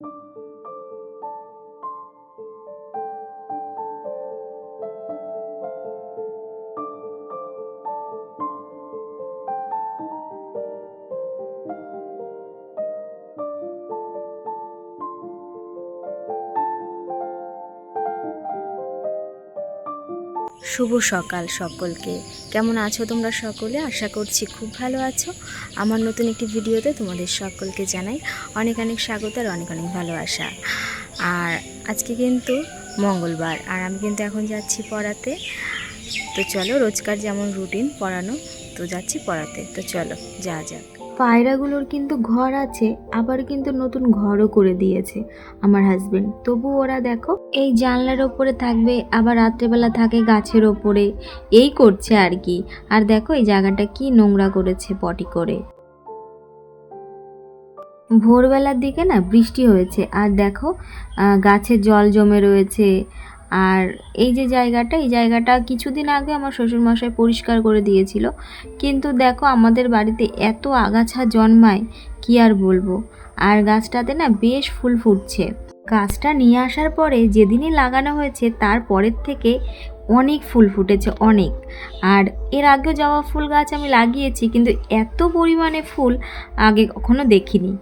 you শুভ সকাল সকলকে। কেমন আছো তোমরা সকলে? আশা করছি খুব ভালো আছো। আমার নতুন একটি ভিডিওতে তোমাদের সকলকে জানাই অনেক অনেক স্বাগত আর অনেক অনেক ভালোবাসা। আর আজকে কিন্তু মঙ্গলবার, আর আমি কিন্তু এখন যাচ্ছি পড়াতে। তো চলো রোজকার যেমন রুটিন পড়ানো, তো যাচ্ছি পড়াতে। তো চলো যা যাক। পায়রাগুলোর কিন্তু ঘর আছে, আবার কিন্তু নতুন ঘরও করে দিয়েছে আমার হাজবেন্ড তবু ওরা দেখো, এই জানলার ওপরে থাকবে, আবার রাত্রেবেলা থাকে গাছের ওপরে। এই করছে আর কি। আর দেখো এই জায়গাটা কি নোংরা করেছে পটি করে। ভোরবেলার দিকে না বৃষ্টি হয়েছে, আর দেখো গাছে জল জমে রয়েছে আর এই যে জায়গাটা, এই জায়গাটা কিছুদিন আগে আমার শ্বশুরমশাই পরিষ্কার করে দিয়েছিল। কিন্তু দেখো, আমাদের বাড়িতে এত আগাছা জন্মায়, কি আর বলব? আর গাছটাতে না বেশ ফুল ফুটছে। গাছটা নিয়ে আসার পরে যেদিনই লাগানো হয়েছে, তার পরের থেকে অনেক ফুল ফুটেছে, অনেক। আর এর আগেও জবা ফুল গাছ আমি লাগিয়েছি, কিন্তু এত পরিমাণে ফুল আগে কখনো দেখিনি।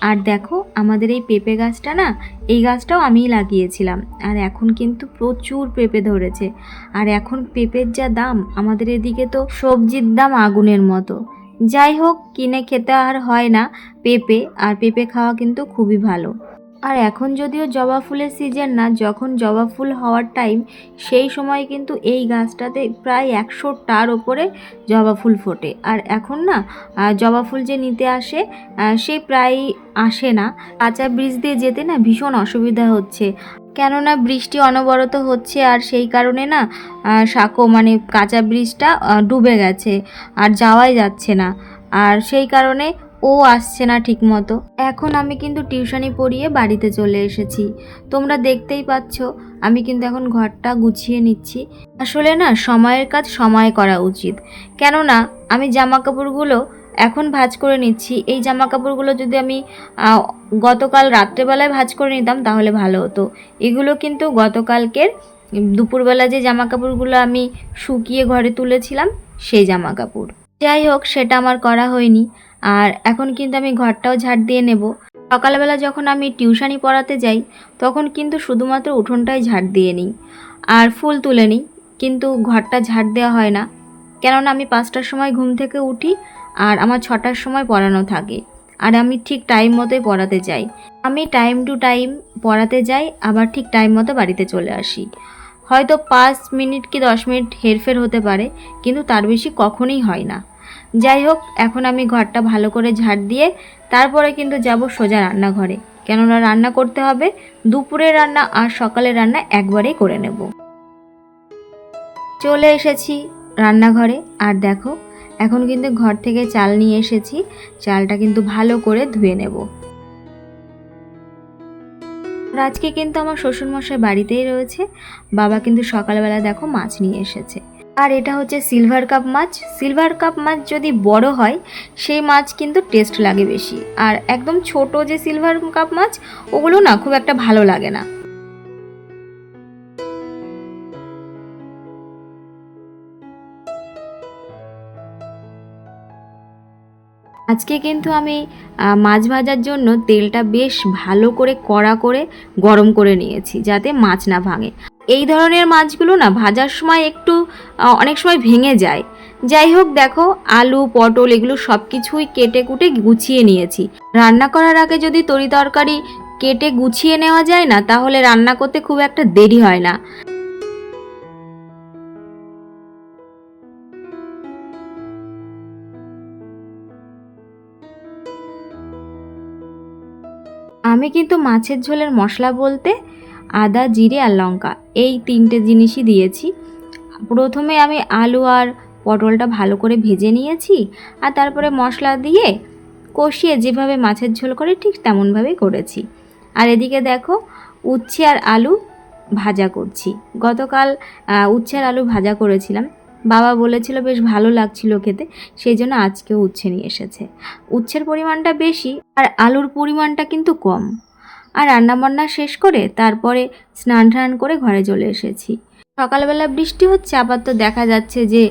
আর দেখো, আমাদের এই পেঁপে গাছটা না, এই গাছটাও আমিই লাগিয়েছিলাম। আর এখন কিন্তু প্রচুর পেঁপে ধরেছে। আর এখন পেঁপের যা দাম, আমাদের এদিকে তো সবজির দাম আগুনের মতো। যাই হোক, কিনে খেতে আর হয় না পেঁপে, আর পেঁপে খাওয়া কিন্তু খুবই ভালো। আর এখন যদিও জবা ফুলের সিজন না, যখন জবা ফুল হওয়ার টাইম সেই সময় কিন্তু এই গাছটাতে প্রায় একশোটার ওপরে জবা ফুল ফোটে। আর এখন না জবা ফুল যে নিতে আসে সে প্রায় আসে না। কাঁচা ব্রিজ দিয়ে যেতে না ভীষণ অসুবিধা হচ্ছে। কেননা বৃষ্টি অনবরত হচ্ছে আর সেই কারণে না সাঁকো মানে কাঁচা ব্রিজটা ডুবে গেছে আর যাওয়াই যাচ্ছে না। আর সেই কারণে ও আসছে না ঠিক মতো এখন আমি কিন্তু টিউশনি পড়িয়ে বাড়িতে চলে এসেছি। তোমরা দেখতেই পাচ্ছ, আমি কিন্তু এখন ঘরটা গুছিয়ে নিচ্ছি। আসলে না, সময়ের কাজ সময় করা উচিত। কেননা, আমি জামা কাপড়গুলো এখন ভাজ করে নিচ্ছি। এই জামা কাপড়গুলো যদি আমি গতকাল রাত্রেবেলায় ভাজ করে নিতাম, তাহলে ভালো হতো। এগুলো কিন্তু গতকালকের দুপুরবেলা যে জামা কাপড়গুলো আমি শুকিয়ে ঘরে তুলেছিলাম, সেই জামা কাপড় যাই হোক, সেটা আমার করা হয়নি। আর এখন কিন্তু আমি ঘরটাও ঝাড় দিয়ে নেব। সকালবেলা যখন আমি টিউশানি পড়াতে যাই, তখন কিন্তু শুধুমাত্র উঠোনটাই ঝাড় দিয়ে নিই। আর ফুল তুলে নিই, কিন্তু ঘরটা ঝাড় দেওয়া হয় না। কেননা আমি পাঁচটার সময় ঘুম থেকে উঠি আর আমার ছটার সময় পড়ানো থাকে। আর আমি ঠিক টাইম মতোই পড়াতে যাই। আমি টাইম টু টাইম পড়াতে যাই, আবার ঠিক টাইম মতো বাড়িতে চলে আসি। হয়তো পাঁচ মিনিট কি দশ মিনিট হেরফের হতে পারে, কিন্তু তার বেশি কখনোই হয় না। যাই হোক, এখন আমি ঘরটা ভালো করে ঝাড় দিয়ে তারপরে কিন্তু যাব সোজা রান্নাঘরে। কেননা রান্না করতে হবে, দুপুরের রান্না আর সকালের রান্না একবারেই করে নেব। চলে এসেছি রান্নাঘরে। আর দেখো, এখন কিন্তু ঘর থেকে চাল নিয়ে এসেছি, চালটা কিন্তু ভালো করে ধুয়ে নেব। আজকে কিন্তু আমার শ্বশুরমশাই বাড়িতেই রয়েছে, বাবা কিন্তু সকালবেলা দেখো মাছ নিয়ে এসেছে। আর এটা হচ্ছে সিলভার কাপ মাছ। সিলভার কাপ মাছ যদি বড় হয়, সেই মাছ কিন্তু টেস্ট লাগে বেশি। আর একদম ছোট যে সিলভার কাপ মাছ, ওগুলো না খুব একটা ভালো লাগে না। আজকে কিন্তু আমি মাছ ভাজার জন্য তেলটা বেশ ভালো করে কড়া করে গরম করে নিয়েছি, যাতে মাছ না ভাঙে। এই ধরনের মাছগুলো না ভাজার সময় একটু অনেক সময় ভেঙে যায়। যাই হোক, দেখো, আলু, পটল এগুলো সব কিছুই কেটে কুটে গুছিয়ে নিয়েছি। রান্না করার আগে যদি তরি তরকারি কেটে গুছিয়ে নেওয়া যায় না, তাহলে রান্না করতে খুব একটা দেরি হয় না। আমি কিন্তু মাছের ঝোলের মশলা বলতে আদা, জিরে আর লঙ্কা। এই তিনটে জিনিসই দিয়েছি। প্রথমে আমি আলু আর পটলটা ভালো করে ভেজে নিয়েছি আর তারপরে মশলা দিয়ে কষিয়ে যেভাবে মাছের ঝোল করে ঠিক তেমনভাবেই করেছি। আর এদিকে দেখো, উচ্ছে আর আলু ভাজা করছি। গতকাল উচ্ছে আর আলু ভাজা করেছিলাম। বাবা বলেছিল, বেশ ভালো লাগছিল খেতে। সেই জন্য আজকেও উচ্ছে নিয়ে এসেছে। উচ্ছের পরিমাণটা বেশি আর আলুর পরিমাণটা কিন্তু কম। আর রান্নাবান্না শেষ করে তারপরে স্নান টান করে ঘরে চলে এসেছি। সকালবেলা বৃষ্টি হচ্ছে, আবার তো দেখা যাচ্ছে যে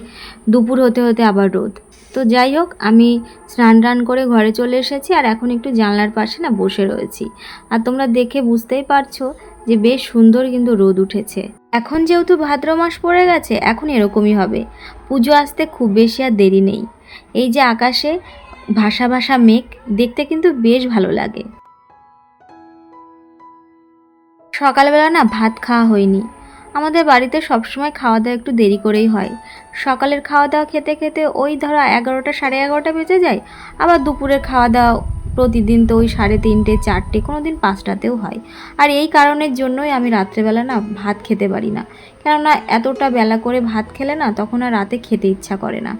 দুপুর হতে হতে আবার রোদ। তো যাই হোক, আমি স্নান টান করে ঘরে চলে এসেছি আর এখন একটু জানলার পাশে না বসে রয়েছি। আর তোমরা দেখে বুঝতেই পারছ যে বেশ সুন্দর কিন্তু রোদ উঠেছে। এখন যেহেতু ভাদ্র মাস পড়ে গেছে, এখন এরকমই হবে। পুজো আসতে খুব বেশি আর দেরি নেই। এই যে আকাশে ভাসা ভাসা মেঘ, দেখতে কিন্তু বেশ ভালো লাগে। সকালবেলা না ভাত খাওয়া হয়নি। আমাদের বাড়িতে সবসময় খাওয়া দাওয়া একটু দেরি করেই হয়। সকালের খাওয়া দাওয়া খেতে খেতে ওই ধরো এগারোটা, সাড়ে এগারোটা বেজে যায়। আবার দুপুরের খাওয়া দাওয়া প্রতিদিন তো ওই সাড়ে তিনটে, চারটে কোনো দিন পাঁচটাতেও হয়। আর এই কারণের জন্যই আমি রাত্রেবেলা না ভাত খেতে পারি না। কেননা এতটা বেলা করে ভাত খেলে না তখন আর রাতে খেতে ইচ্ছা করে না।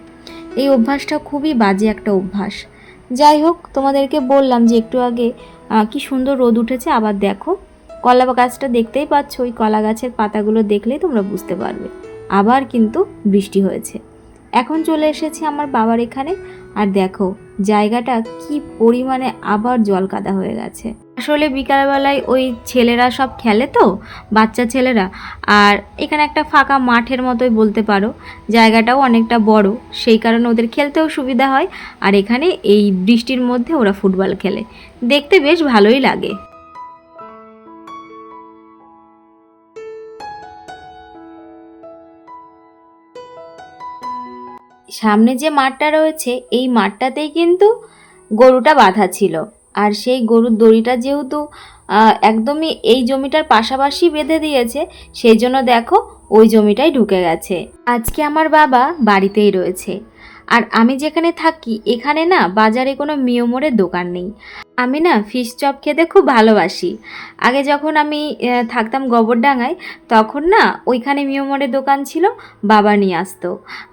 এই অভ্যাসটা খুবই বাজে একটা অভ্যাস। যাই হোক, তোমাদেরকে বললাম যে একটু আগে কি সুন্দর রোদ উঠেছে, আবার দেখো। কলা গাছটা দেখতেই পাচ্ছ, ওই কলা গাছের পাতাগুলো দেখলেই তোমরা বুঝতে পারবে। আবার কিন্তু বৃষ্টি হয়েছে। এখন চলে এসেছি আমার বাবার এখানে। আর দেখো, জায়গাটা কি পরিমাণে আবার জল কাদা হয়ে গেছে। আসলে বিকালবেলায় ওই ছেলেরা সব খেলে তো, বাচ্চা ছেলেরা। আর এখানে একটা ফাঁকা মাঠের মতোই বলতে পারো। জায়গাটাও অনেকটা বড়। সেই কারণে ওদের খেলতেও সুবিধা হয়। আর এখানে এই বৃষ্টির মধ্যে ওরা ফুটবল খেলে। দেখতে বেশ ভালোই লাগে। সামনে যে মাঠটা রয়েছে, এই মাঠটাতেই কিন্তু গরুটা বাঁধা ছিল। আর সেই গরুর দড়িটা যেহেতু একদমই এই জমিটার পাশাপাশি বেঁধে দিয়েছে, সেই জন্য দেখো ওই জমিটাই ঢুকে গেছে। আজকে আমার বাবা বাড়িতেই রয়েছে। আর আমি যেখানে থাকি, এখানে না বাজারে কোনো মিয়মোড়ের দোকান নেই। আমি না ফিশ চপ খেতে খুব ভালোবাসি। আগে যখন আমি থাকতাম গোবরডাঙ্গায়, তখন না ওইখানে মিয়মোড়ের দোকান ছিল, বাবা নিয়ে আসতো।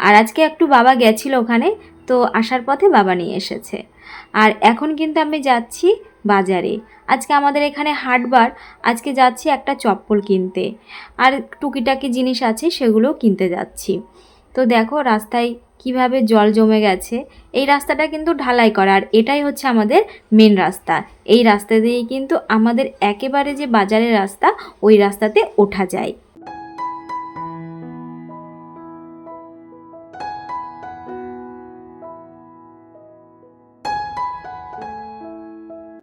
আর আজকে একটু বাবা গেছিল ওখানে, তো আসার পথে বাবা নিয়ে এসেছে। আর এখন কিন্তু আমি যাচ্ছি বাজারে। আজকে আমাদের এখানে হাটবার আজকে যাচ্ছি একটা চপ্পল কিনতে। আর টুকিটাকি জিনিস আছে, সেগুলোও কিনতে যাচ্ছি। তো দেখো রাস্তায় কীভাবে জল জমে গেছে, এই রাস্তাটা কিন্তু ঢালাই করা। আর এটাই হচ্ছে আমাদের মেন রাস্তা। এই রাস্তা দিয়েই কিন্তু আমাদের একেবারে যে বাজারের রাস্তা, ওই রাস্তাতে ওঠা যায়।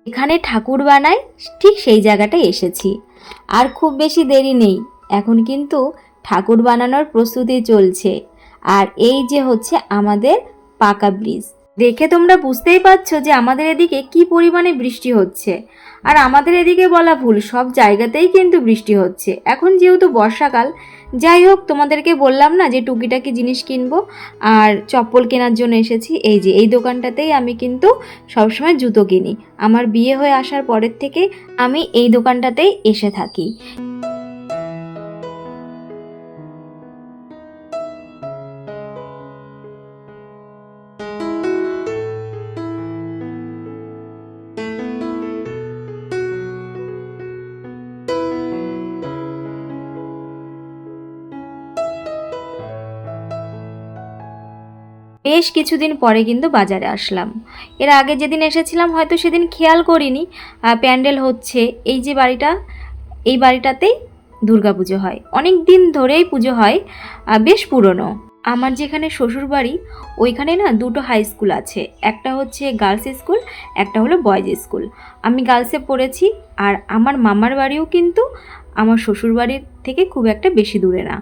এখানে ঠাকুর বানায় ঠিক সেই জায়গাটায় এসেছি। আর খুব বেশি দেরি নেই। এখন কিন্তু ঠাকুর বানানোর প্রস্তুতি চলছে। আর এই যে হচ্ছে আমাদের পাকা ব্রিজ। দেখে তোমরা বুঝতেই পারছ যে আমাদের এদিকে কি পরিমাণে বৃষ্টি হচ্ছে। আর আমাদের এদিকে বলা ভুল, সব জায়গাতেই কিন্তু বৃষ্টি হচ্ছে। এখন যেহেতু বর্ষাকাল, যাই হোক, তোমাদেরকে বললাম না যে টুকিটাকি জিনিস কিনবো, আর চপ্পল কেনার জন্য এসেছি। এই যে, এই দোকানটাতেই আমি কিন্তু সবসময় জুতো কিনি। আমার বিয়ে হয়ে আসার পরের থেকে আমি এই দোকানটাতেই এসে থাকি। বেশ কিছুদিন পরে কিন্তু বাজারে আসলাম। এর আগে যেদিন এসেছিলাম, হয়তো সেদিন খেয়াল করিনি প্যান্ডেল হচ্ছে, এই যে বাড়িটা, এই বাড়িটাতেই দুর্গা পুজো হয়। অনেক দিন ধরেই পুজো হয় বেশ পুরনো। আমার যেখানে শ্বশুর বাড়ি ওইখানে না দুটো হাই স্কুল আছে। একটা হচ্ছে গার্লস স্কুল, একটা হলো বয়েজ স্কুল। আমি গার্লসে পড়েছি, আর আমার মামার বাড়িও কিন্তু আমার শ্বশুর বাড়ির থেকে খুব একটা বেশি দূরে না।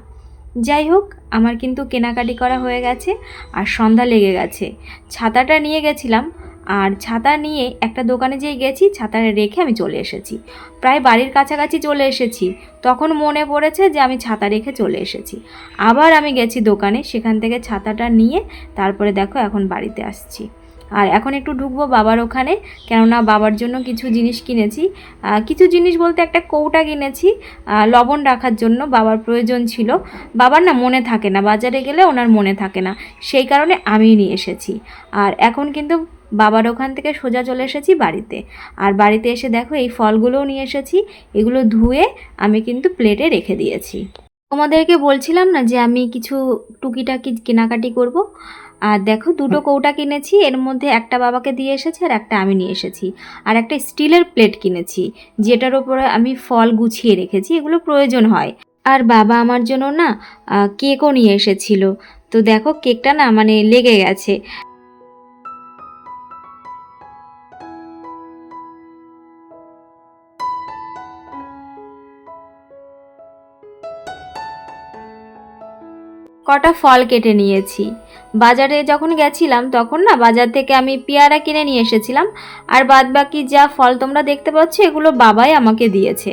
যাই হোক, আমার কিন্তু কেনাকাটি করা হয়ে গেছে আর সন্ধ্যা লেগে গেছে। ছাতাটা নিয়ে গেছিলাম আর ছাতা নিয়ে একটা দোকানে যেয়ে গেছি ছাতাটা রেখে আমি চলে এসেছি। প্রায় বাড়ির কাছাকাছি চলে এসেছি। তখন মনে পড়েছে যে আমি ছাতা রেখে চলে এসেছি। আবার আমি গেছি দোকানে, সেখান থেকে ছাতাটা নিয়ে তারপরে দেখো এখন বাড়িতে আসছি। আর এখন একটু ঢুকবো বাবার ওখানে, কেননা বাবার জন্য কিছু জিনিস কিনেছি। কিছু জিনিস বলতে একটা কৌটা কিনেছি লবণ রাখার জন্য বাবার প্রয়োজন ছিল। বাবার না মনে থাকে না, বাজারে গেলে ওনার মনে থাকে না, সেই কারণে আমি নিয়ে এসেছি। আর এখন কিন্তু বাবার ওখান থেকে সোজা চলে এসেছি বাড়িতে। আর বাড়িতে এসে দেখো এই ফলগুলোও নিয়ে এসেছি, এগুলো ধুয়ে আমি কিন্তু প্লেটে রেখে দিয়েছি। তোমাদেরকে বলছিলাম না যে আমি কিছু টুকিটাকি কেনাকাটি করব? আর দেখো দুটো কৌটা কিনেছি এর মধ্যে একটা বাবাকে দিয়ে এসেছি আর একটা আমি নিয়ে এসেছি। আর একটা স্টিলের প্লেট কিনেছি যেটার ওপরে আমি ফল গুছিয়ে রেখেছি এগুলো প্রয়োজন হয়। আর বাবা আমার জন্য না কেকও নিয়ে এসেছিল। তো দেখো কেকটা না মানে লেগে গেছে। কটা ফল কেটে নিয়েছি। বাজারে যখন গেছিলাম, তখন না বাজার থেকে আমি পেয়ারা কিনে নিয়ে এসেছিলাম। আর বাদ বাকি যা ফল তোমরা দেখতে পাচ্ছ, এগুলো বাবাই আমাকে দিয়েছে।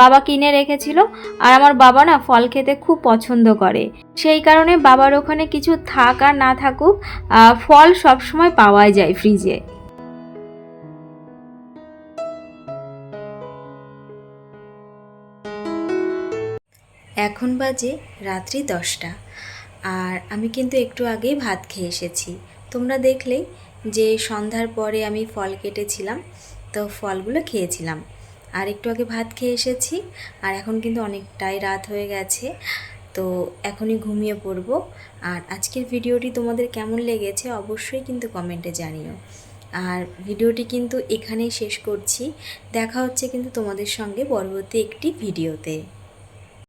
বাবা কিনে রেখেছিল, আর আমার বাবা না ফল খেতে খুব পছন্দ করে। সেই কারণে বাবার ওখানে কিছু থাক আর না থাকুক ফল সবসময় পাওয়া যায় ফ্রিজে। এখন বাজে রাত্রি দশটা। আর আমি কিন্তু একটু আগেই ভাত খেয়ে এসেছি। তোমরা দেখলেই যে সন্ধ্যার পরে আমি ফল কেটেছিলাম, তো ফলগুলো খেয়েছিলাম। আর একটু আগে ভাত খেয়ে এসেছি, আর এখন কিন্তু অনেকটাই রাত হয়ে গেছে, তো এখনই ঘুমিয়ে পড়ব। আর আজকের ভিডিওটি তোমাদের কেমন লেগেছে অবশ্যই কিন্তু কমেন্টে জানিও। আর ভিডিওটি কিন্তু এখানেই শেষ করছি। দেখা হচ্ছে কিন্তু তোমাদের সঙ্গে পরবর্তী একটি ভিডিওতে।